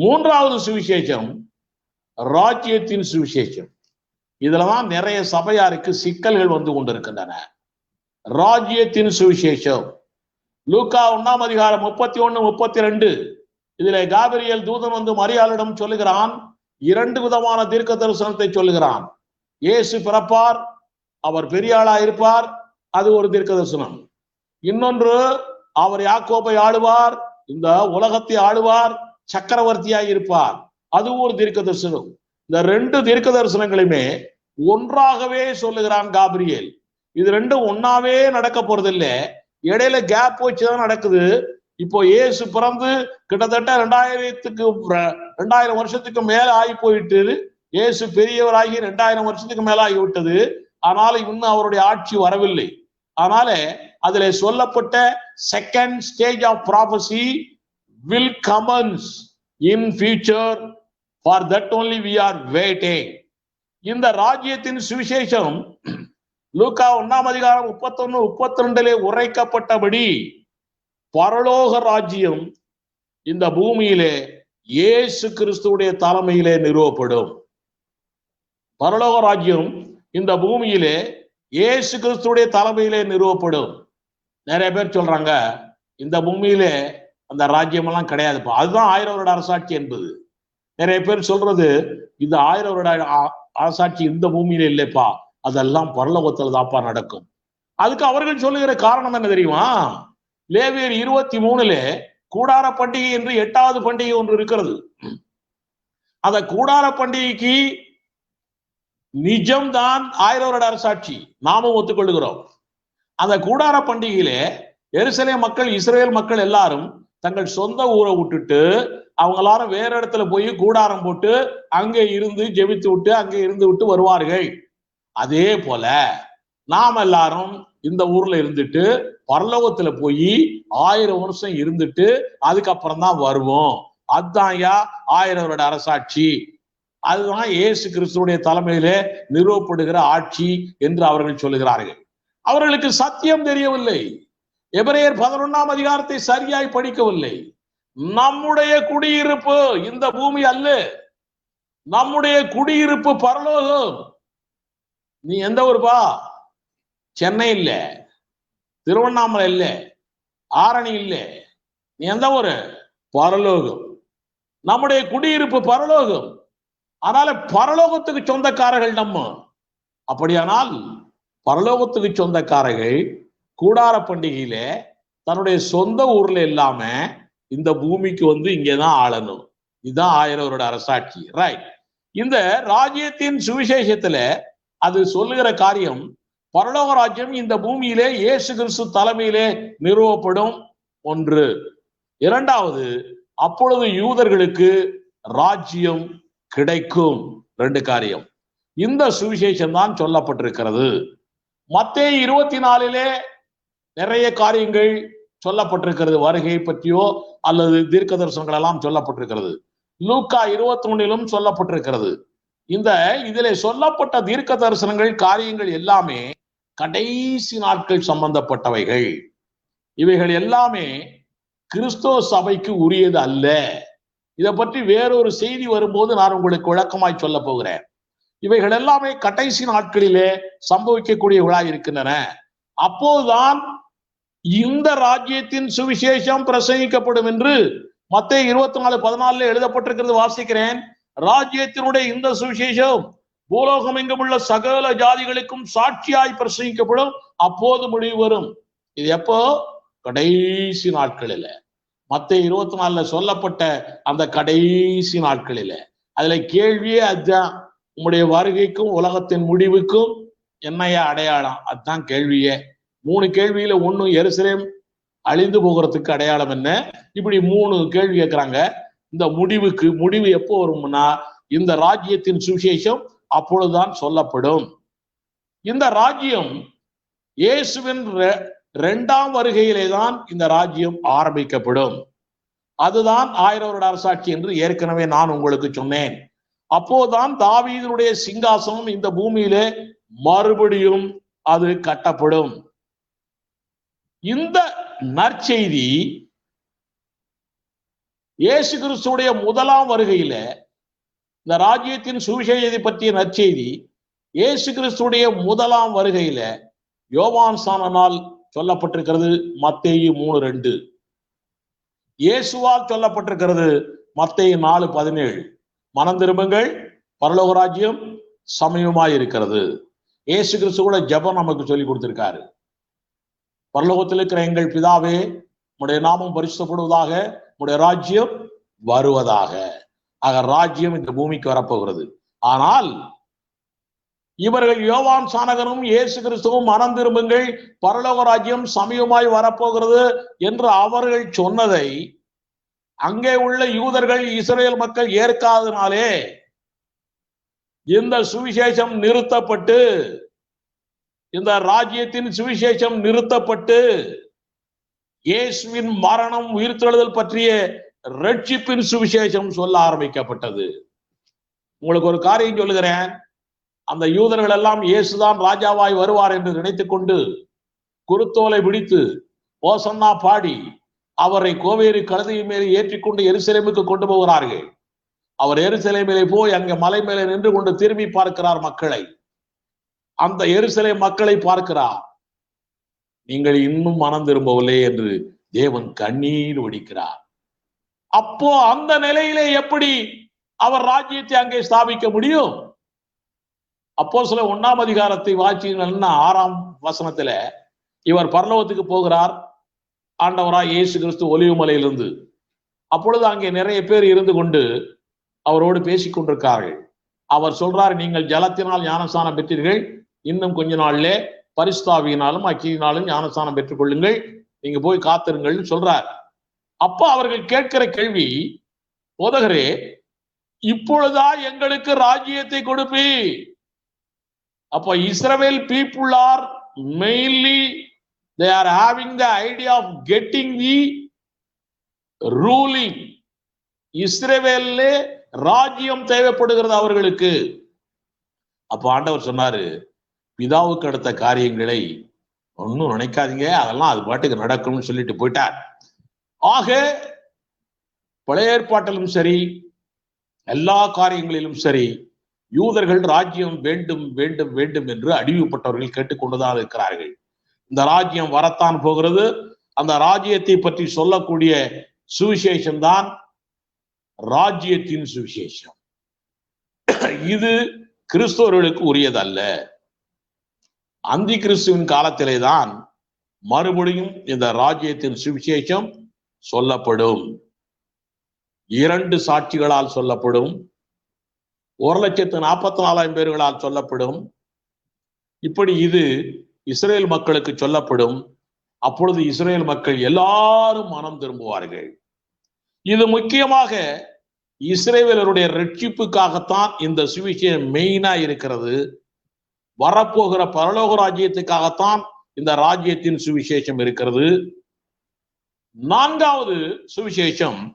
மூன்றாவது சுவிசேஷம் ராஜ்யத்தின் சுவிசேஷம். இதுலதான் நிறைய சபையாருக்கு சிக்கல்கள் வந்து கொண்டிருக்கின்றன. ராஜ்யத்தின் சுவிசேஷம். லூக்கா ஒன்னாம் அதிகாரம் முப்பத்தி ஒன்று முப்பத்தி ரெண்டு இதில் காபிரியல் தூதன் வந்து மரியாளிடம் சொல்லுகிறான் இரண்டு விதமான தீர்க்க தரிசனத்தை சொல்லுகிறான். இயேசு பிறப்பார் அவர் பெரிய ஆளா இருப்பார் அது ஒரு தீர்க்க தரிசனம். இன்னொன்று அவர் யாக்கோப்பை ஆளுவார் இந்த உலகத்தை ஆளுவார் சக்கரவர்த்தியாய் இருப்பார். அது ஒரு தீர்க்க தரிசனம் இந்த ரெண்டு தீர்க்க தரிசனங்களையுமே ஒன்றாகவே சொல்லுகிறான் காபிரியல். இது ரெண்டும் ஒன்னாவே நடக்க போறதில்ல. இடையில கேப் வச்சுதான் நடக்குது. இப்போ ஏசு பிறந்து கிட்டத்தட்ட ரெண்டாயிரத்துக்கு ரெண்டாயிரம் வருஷத்துக்கு மேல ஆகி போயிட்டு ஏசு பெரியவராகி ரெண்டாயிரம் வருஷத்துக்கு மேல ஆகிவிட்டது ஆனால் இன்னும் அவருடைய ஆட்சி வரவில்லை. அதனால அதுல சொல்லப்பட்ட second stage of prophecy will comes in future for that only we are waiting இந்த ராஜ்யத்தின் சுவிசேஷம் லூக்கா ஒன்னாம் அதிகாரம் முப்பத்தொன்னு முப்பத்தி ரெண்டிலே உரைக்கப்பட்டபடி பரலோக ராஜ்யம் இந்த பூமியிலே இயேசு கிறிஸ்துடைய தலைமையிலே நிறுவப்படும். பரலோக ராஜ்யம் இந்த பூமியிலே இயேசு கிறிஸ்துடைய தலைமையிலே நிறுவப்படும். நிறைய பேர் சொல்றாங்க இந்த பூமியிலே அந்த ராஜ்யம் எல்லாம் கிடையாதுப்பா. அதுதான் ஆயிரம் வருட அரசாட்சி என்பது. நிறைய பேர் சொல்றது இந்த ஆயிரம் வருட அரசாட்சி இந்த பூமியில இல்லைப்பா. அதெல்லாம் பரலோகத்துல தாப்பா நடக்கும். அதுக்கு அவர்கள் சொல்லுகிற காரணம் என்ன தெரியுமா? லேவியர் இருபத்தி மூணுல கூடார பண்டிகை என்று எட்டாவது பண்டிகை ஒன்று இருக்கிறது. அந்த கூடார பண்டிகைக்கு நிஜம்தான் ஆயிரம் வருட அரசாட்சி. நாமும் ஒத்துக்கொள்கிறோம் அந்த கூடார பண்டிகையிலே எருசலே மக்கள் இஸ்ரேல் மக்கள் எல்லாரும் தங்கள் சொந்த ஊரை விட்டுட்டு அவங்க எல்லாரும் வேற இடத்துல போய் கூடாரம் போட்டு அங்கே இருந்து ஜெபித்து விட்டு அங்கே இருந்து விட்டு வருவார்கள். அதே போல நாம் எல்லாரும் இந்த ஊர்ல இருந்துட்டு பரலோகத்துல போய் ஆயிரம் வருஷம் இருந்துட்டு அதுக்கப்புறம் தான் வருவோம். அதுதான் ஐயா ஆயிரம் வருட அரசாட்சி. அதுதான் இயேசு கிறிஸ்துடைய தலைமையிலே நிறுவப்படுகிற ஆட்சி என்று அவர்கள் சொல்லுகிறார்கள். அவர்களுக்கு சத்தியம் தெரியவில்லை. எபிரேயர் பதினொன்னாம் அதிகாரத்தை சரியாய் படிக்கவில்லை. நம்முடைய குடியிருப்பு இந்த பூமி அல்ல. நம்முடைய குடியிருப்பு பரலோகம். நீ எந்த ஊருப்பா? சென்னை இல்ல. திருவண்ணாமலை இல்ல. ஆரணி இல்ல. நீ எந்த ஊரு? பரலோகம். நம்முடைய குடியிருப்பு பரலோகம். அதனால பரலோகத்துக்கு சொந்தக்காரர்கள் நம்ம. அப்படியானால் பரலோகத்துக்கு சொந்தக்காரர்கள் கூடார பண்டிகையில தன்னுடைய சொந்த ஊர்ல இல்லாம இந்த பூமிக்கு வந்து இங்கேதான் ஆளணும். இதுதான் ஆயிரம் வருட அரசாட்சி. ரைட் இந்த ராஜ்யத்தின் சுவிசேஷத்துல அது சொல்லுகிற காரியம் பரலோக ராஜ்யம் இந்த பூமியிலே இயேசு கிறிஸ்து தலைமையிலே நிறுவப்படும் ஒன்று. இரண்டாவது அப்பொழுது யூதர்களுக்கு ராஜ்யம் கிடைக்கும். ரெண்டு காரியம். இந்த சுவிசேஷம் தான் சொல்லப்பட்டிருக்கிறது. மத்திய இருபத்தி நாலிலே நிறைய காரியங்கள் சொல்லப்பட்டிருக்கிறது. வருகை பற்றியோ அல்லது தீர்க்க தரிசனங்கள் எல்லாம் சொல்லப்பட்டிருக்கிறது. லூக்கா இருபத்தி ஒன்னிலும் சொல்லப்பட்டிருக்கிறது. இந்த இதில் சொல்லப்பட்ட தீர்க்க தரிசனங்கள் காரியங்கள் எல்லாமே கடைசி நாட்கள் சம்பந்தப்பட்டவைகள். இவைகள் எல்லாமே கிறிஸ்தவ சபைக்கு உரியது அல்ல. இதை பற்றி வேறொரு செய்தி வரும்போது நான் உங்களுக்கு விளக்கமாய் சொல்ல போகிறேன். இவைகள் எல்லாமே கடைசி நாட்களிலே சம்பவிக்கக்கூடியவர்களாய் இருக்கின்றன. அப்போதுதான் இந்த ராஜ்யத்தின் சுவிசேஷம் பிரசங்கிக்கப்படும் என்று மத்திய இருபத்தி நாலு பதினாலுல எழுதப்பட்டிருக்கிறது வாசிக்கிறேன். ராஜ்யத்தினுடைய இந்த சுவிசேஷம் பூலோகம் எங்கும் உள்ள சகல ஜாதிகளுக்கும் சாட்சியாய் பிரசங்கிக்கப்படும். அப்போது முடிவு வரும். இது எப்போ? கடைசி நாட்களில. மத்திய இருபத்தி நாலுல சொல்லப்பட்ட அந்த கடைசி நாட்களில. அதுல கேள்வியே அதுதான். உங்களுடைய வருகைக்கும் உலகத்தின் முடிவுக்கும் என்னையா அடையாளம்? அதுதான் கேள்வியே. மூணு கேள்வியில ஒண்ணு எருசலேம் அழிந்து போகிறதுக்கு அடையாளம் என்ன? இப்படி மூணு கேள்வி கேட்கிறாங்க இந்த முடிவுக்கு முடிவு எப்போ வரும்னா இந்த ராஜ்யத்தின் சுவிசேஷம் அப்பொழுதுதான் சொல்லப்படும். இந்த ராஜ்யம் இயேசுவின் இரண்டாம் வருகையிலே தான் இந்த ராஜ்யம் ஆரம்பிக்கப்படும். அதுதான் ஆயிரம் வருட அரசாட்சி என்று ஏற்கனவே நான் உங்களுக்கு சொன்னேன். அப்போதான் தாவீதனுடைய சிங்காசனம் இந்த பூமியிலே மறுபடியும் அது கட்டப்படும். இந்த நற்செய்தி இயேசு கிறிஸ்துடைய முதலாம் வருகையில இந்த ராஜ்யத்தின் சுவிசேஷத்தை பற்றிய நற்செய்தி இயேசு கிறிஸ்துடைய முதலாம் வருகையில யோவான் சானனால் சொல்லப்பட்டிருக்கிறது மத்தேயு மூணு ரெண்டு. இயேசுவால் சொல்லப்பட்டிருக்கிறது மத்தேயு நாலு பதினேழு. மனம் திரும்புங்கள் பரலோக ராஜ்யம் சமயமாய் இருக்கிறது இயேசு கிறிஸ்து கூட ஜபம் நமக்கு சொல்லி கொடுத்திருக்காரு. பரலோகத்தில் இருக்கிற எங்கள் பிதாவே உடைய நாமம் பரிசுப்படுவதாக உடைய ராஜ்யம் வருவதாக. ஆக ராஜ்யம் இந்த பூமிக்கு வரப்போகிறது. ஆனால் இவர்கள் யோவான் சானகனும் இயேசு கிறிஸ்துவும் மனம் திரும்புங்கள் பரலோக ராஜ்யம் சமயமாய் வரப்போகிறது என்று அவர்கள் சொன்னதை அங்கே உள்ள யூதர்கள் இஸ்ரேல் மக்கள் ஏற்காதனாலே இந்த சுவிசேஷம் நிறுத்தப்பட்டு இந்த ராஜ்யத்தின் சுவிசேஷம் நிறுத்தப்பட்டு இயேசுவின் மரணம் உயிர்த்தெழுதல் பற்றிய ரட்சிப்பின் சுவிசேஷம் சொல்ல ஆரம்பிக்கப்பட்டது. உங்களுக்கு ஒரு காரியம் சொல்லுகிறேன். அந்த யூதர்கள் எல்லாம் இயேசுதான் ராஜாவாய் வருவார் என்று நினைத்துக் கொண்டு குருத்தோலை பிடித்து ஓசன்னா பாடி அவரை கோவேறு கழுதையின் மேலே ஏற்றிக்கொண்டு எருசலேமுக்கு கொண்டு போகிறார்கள். அவர் எருசலேமிலே போய் அங்கே மலை மேலே நின்று கொண்டு திரும்பி பார்க்கிறார் மக்களை. அந்த எரிசலை மக்களை பார்க்கிறார். நீங்கள் இன்னும் மனம் திரும்பவில்லை என்று தேவன் கண்ணீர் ஒடிக்கிறார் அப்போ அந்த நிலையிலே எப்படி அவர் ராஜ்யத்தை அங்கே ஸ்தாபிக்க முடியும்? அப்போ சில ஒன்னாம் அதிகாரத்தை வாசிங்கன்னா ஆறாம் வசனத்துல இவர் பரலோகத்துக்கு போகிறார். ஆண்டவராய் இயேசு கிறிஸ்து ஒலிவுமலையிலிருந்து அப்பொழுது அங்கே நிறைய பேர் இருந்து கொண்டு அவரோடு பேசிக் கொண்டிருக்கார்கள் அவர் சொல்றார் நீங்கள் ஜலத்தினால் ஞானஸ்தானம் பெற்றீர்கள். இன்னும் கொஞ்ச நாள்ல பரிஸ்தாவியினாலும் அக்கியினாலும் ஞானஸ்தானம் பெற்றுக்கொள்ளுங்கள். நீங்க போய் காத்திருங்கள்னு சொல்றார். அப்ப அவர்கள் கேட்கிற கேள்வி போதகரே இப்பொழுதா எங்களுக்கு ராஜ்யத்தை கொடுப்பி? அப்ப இஸ்ரவேல் people are mainly they are having the idea of getting the ruling இஸ்ரவேல்ல ராஜ்யம் தேவைப்படுகிறது அவர்களுக்கு. அப்ப ஆண்டவர் சொன்னாரு பிதாவுக்கு அடுத்த காரியங்களை ஒன்றும் நினைக்காதீங்க. அதெல்லாம் அது பாட்டுக்கு நடக்கும்னு சொல்லிட்டு போயிட்டார். ஆக பழைய ஏற்பாட்டிலும் சரி எல்லா காரியங்களிலும் சரி யூதர்கள் ராஜ்யம் வேண்டும் வேண்டும் வேண்டும் என்று அடிவுப்பட்டவர்கள் கேட்டுக்கொண்டுதான் இருக்கிறார்கள். இந்த ராஜ்யம் வரத்தான் போகிறது. அந்த ராஜ்யத்தை பற்றி சொல்லக்கூடிய சுவிசேஷம் தான் ராஜ்யத்தின் சுவிசேஷம். இது கிறிஸ்தவர்களுக்கு உரியதல்ல. அந்தி கிறிஸ்துவின் காலத்திலே தான் மறுபடியும் இந்த ராஜ்யத்தின் சுவிசேஷம் சொல்லப்படும். இரண்டு சாட்சிகளால் சொல்லப்படும். ஒரு லட்சத்து நாற்பத்தி நாலாயிரம் பேர்களால் சொல்லப்படும். இப்படி இது இஸ்ரேல் மக்களுக்கு சொல்லப்படும். அப்பொழுது இஸ்ரேல் மக்கள் எல்லாரும் மனம் திரும்புவார்கள். இது முக்கியமாக இஸ்ரேலருடைய ரட்சிப்புக்காகத்தான் இந்த சுவிசேஷம் மெயினா இருக்கிறது. வரப்போகிற பரலோக ராஜ்யத்துக்காகத்தான் இந்த ராஜ்யத்தின் சுவிசேஷம் இருக்கிறது. நான்காவது சுவிசேஷம்